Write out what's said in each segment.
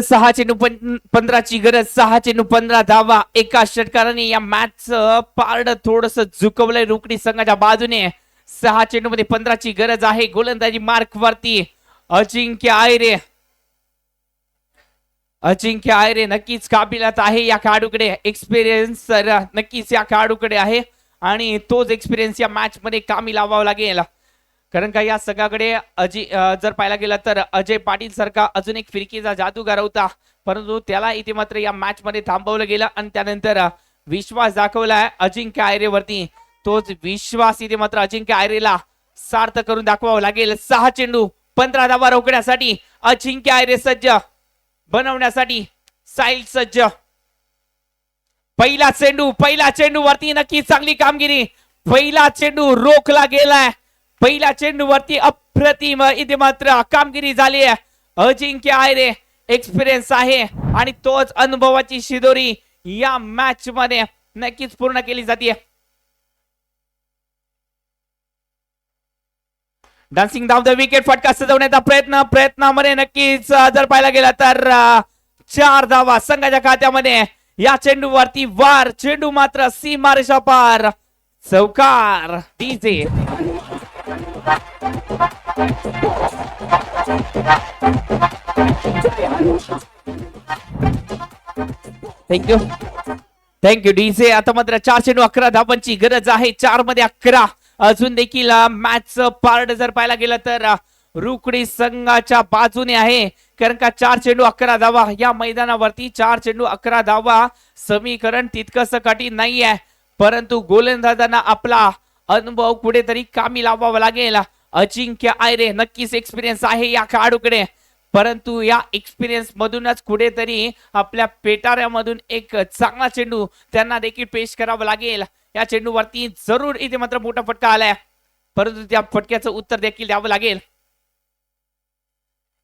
सहा चेंडू पं- पंधराची गरज सहा चेंडू पंधरा धावा. एका षटकाराने या मॅच पारड थोडस झुकवलंय रोकडी संघाच्या बाजूने. सहा चेंडू मध्ये पंधराची गरज आहे. गोलंदाजी मार्क वरती. अजिंक्य आयरे. अजिंक्य आयरे नक्कीच काबिलात आहे या खेळाडूकडे. एक्सपिरियन्स नक्कीच या खेळाडूकडे आहे. आणि तोच एक्सपिरियन्स या मॅच मध्ये कामी लावावा लागेल. कारण का या सगळ्याकडे अजय जर पाहायला गेलं तर अजय पाटील सारखा अजून एक फिरकीचा जादूगार होता. परंतु त्याला इथे मात्र या मॅच मध्ये थांबवलं गेलं आणि त्यानंतर विश्वास दाखवलाय अजिंक्य आयरेवरती. तोच विश्वास इथे मात्र अजिंक्य आयरेला सार्थ करून दाखवावं लागेल. सहा चेंडू पंधरा धावा रोखण्यासाठी अजिंक्य आयरे सज्ज बनवण्यासाठी साईल सज्ज. पहिला चेंडू पहिला चेंडू वरती नक्की चांगली कामगिरी. पहिला चेंडू रोखला गेलाय. पहिल्या चेंडूवरती अप्रतिम इथे मात्र कामगिरी झाली आहे. अजिंक्य आयरे एक्सपिरियन्स आहे आणि तोच अनुभवाची शिदोरी या मॅच मध्ये नक्कीच पूर्ण केली जाते. डान्सिंग डाव द विकेट फटका सजवण्याचा प्रयत्न प्रयत्नामध्ये नक्कीच जर पाहायला गेला तर चार धावा संघाच्या खात्यामध्ये. या चेंडूवरती वार चेंडू मात्र सीमारेषा पार. चौकार डीजे. थँक्यू थँक्यू डीजे आता मात्र चार नऊ अकरा धावांची गरज आहे. चारमध्ये अकरा. अजून देखील मॅच पार्ट जर पाहायला गेलं तर रुकडी संघाच्या बाजूने आहे. कारण का चार चेंडू अकरा धावा. या मैदानावरती चार चेंडू अकरा धावा. समीकरण तितकंसं कठीण नाही आहे परंतु गोलंदाजांना आपला अनुभव कुठेतरी कामी लावावा लागेल. अजिंक्य आयरे नक्कीच एक्सपिरियन्स आहे या खेळाडूकडे. परंतु या एक्सपिरियन्स मधूनच कुठेतरी आपल्या पेटाऱ्यामधून एक चांगला चेंडू त्यांना देखील पेश करावा लागेल. या चेंडूवरती जरूर इथे मात्र मोठा फटका आलाय. परंतु त्या फटक्याचं उत्तर देखील द्यावं लागेल.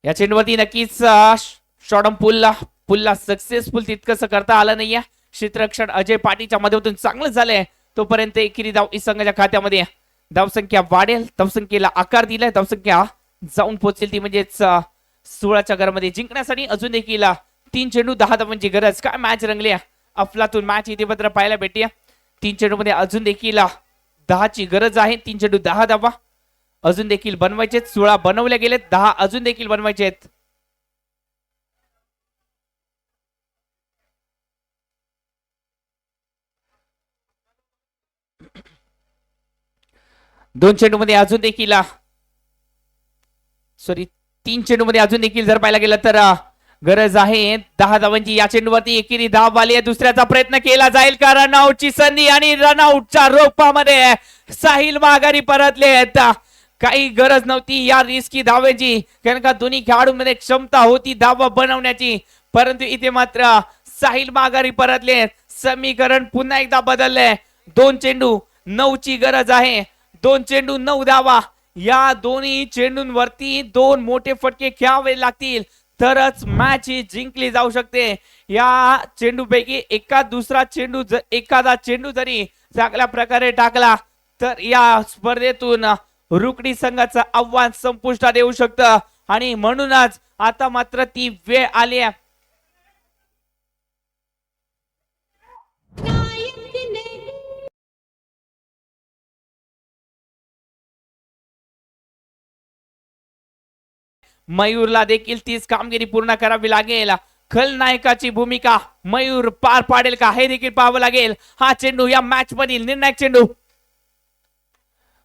या चेंडूवरती नक्कीच शॉडम पुलला पुलला सक्सेसफुल तितकंसं करता आलं नाहीये. क्षेत्ररक्षण अजय पाटीलच्या माध्यमातून चांगलं झालंय. तोपर्यंत एकेरी धाव संघाच्या खात्यामध्ये धावसंख्या वाढेल धावसंख्येला आकार दिलाय धावसंख्या जाऊन पोहोचेल ती म्हणजेच सोळाच्या घरामध्ये. जिंकण्यासाठी अजून देखील तीन चेंडू दहा धावांची गरज. काय मॅच रंगली अफलातून मॅच इथे मात्र पाहायला भेटूया. तीन चेंडू मध्ये अजून देखील दहाची गरज आहे. तीन चेंडू दहा धावा. अजून देखील बनवायचे सोळा बनवल्या गेलेत. दहा अजून देखील बनवायचे आहेत दोन चेंडू मध्ये अजून देखील सॉरी तीन चेंडू मध्ये अजून देखील जर पाहायला गेलं तर गरज आहे. दहा धावांची या चेंडूवरती एकेरी धाव आली आहे. दुसऱ्याचा प्रयत्न केला जाईल का रनआउटची संधी आणि रनआउटच्या रोपामध्ये साहिल माघारी परतले आहेत काही गरज नव्हती या रिस्की धावेची. कारण का दोन्ही खेळाडूंमध्ये क्षमता होती धावा बनवण्याची. परंतु इथे मात्र साहिल माघारी परतले समीकरण पुन्हा एकदा बदलले दोन चेंडू नऊची गरज आहे. दोन चेंडू नऊ धावा या दोन्ही चेंडूंवरती दोन मोठे फटके खेळावे लागतील. तरच मॅच ही जिंकली जाऊ शकते. या चेंडूपैकी एका दुसरा चेंडू ज- एखादा चेंडू जरी चांगल्या प्रकारे टाकला तर या स्पर्धेतून रुकडी संघाचं आव्हान संपुष्टात येऊ शकतं. आणि म्हणूनच आता मात्र ती वेळ आली आहे. मयूरला देखील तीच कामगिरी पूर्ण करावी लागेल. खलनायकाची भूमिका मयूर पार पाडेल का? हे देखील पाहावं लागेल. हा चेंडू या मॅच मधील निर्णायक चेंडू.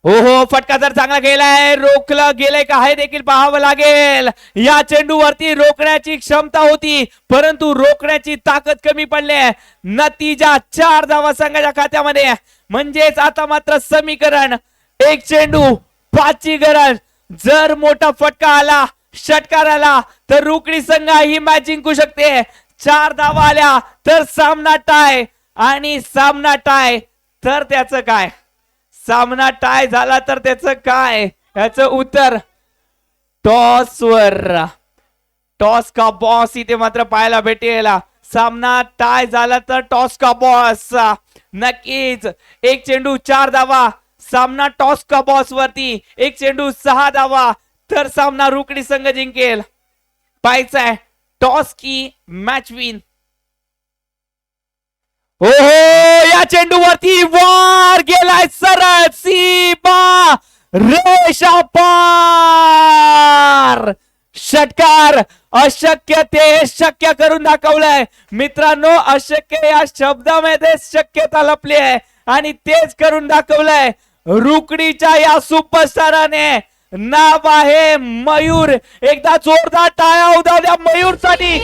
हो हो फटका जर चांगला गेलाय रोखलं गेलंय का? हे देखील पाहावं लागेल. या चेंडूवरती रोखण्याची क्षमता होती परंतु रोखण्याची ताकद कमी पडली. नतीजा चार धावा संघाच्या खात्यामध्ये. म्हणजेच आता मात्र समीकरण. एक चेंडू पाचची गरज. जर मोठा फटका आला षटकार आला तर रुकडी संघ ही मॅच जिंकू शकते. चार धावा आल्या तर सामना टाय आणि सामना टाय तर त्याचं काय? सामना टाय झाला तर त्याचं काय? याच उत्तर टॉस वर. टॉस का बॉस इथे मात्र पाहायला भेटेल. सामना टाय झाला तर टॉस का बॉस नक्कीच एक चेंडू चार धावा. सामना टॉस का बॉस वरती एक चेंडू सहा धावा. तर सामना रुकडी संघ जिंकेल. पाहायचा आहे. टॉस की मॅच विन हो या चेंडूवरती वार गेलाय सरळ. सीमा रेषा पार षटकार अशक्य ते शक्य करून दाखवलंय. मित्रांनो अशक्य या शब्दामध्ये शक्यता लपली आहे. आणि तेच करून दाखवलंय. रुकडीच्या या सुपरस्टाराने नाव आहे मयूर. एकदा जोरदार टाळ्या उदा द्या मयूरसाठी.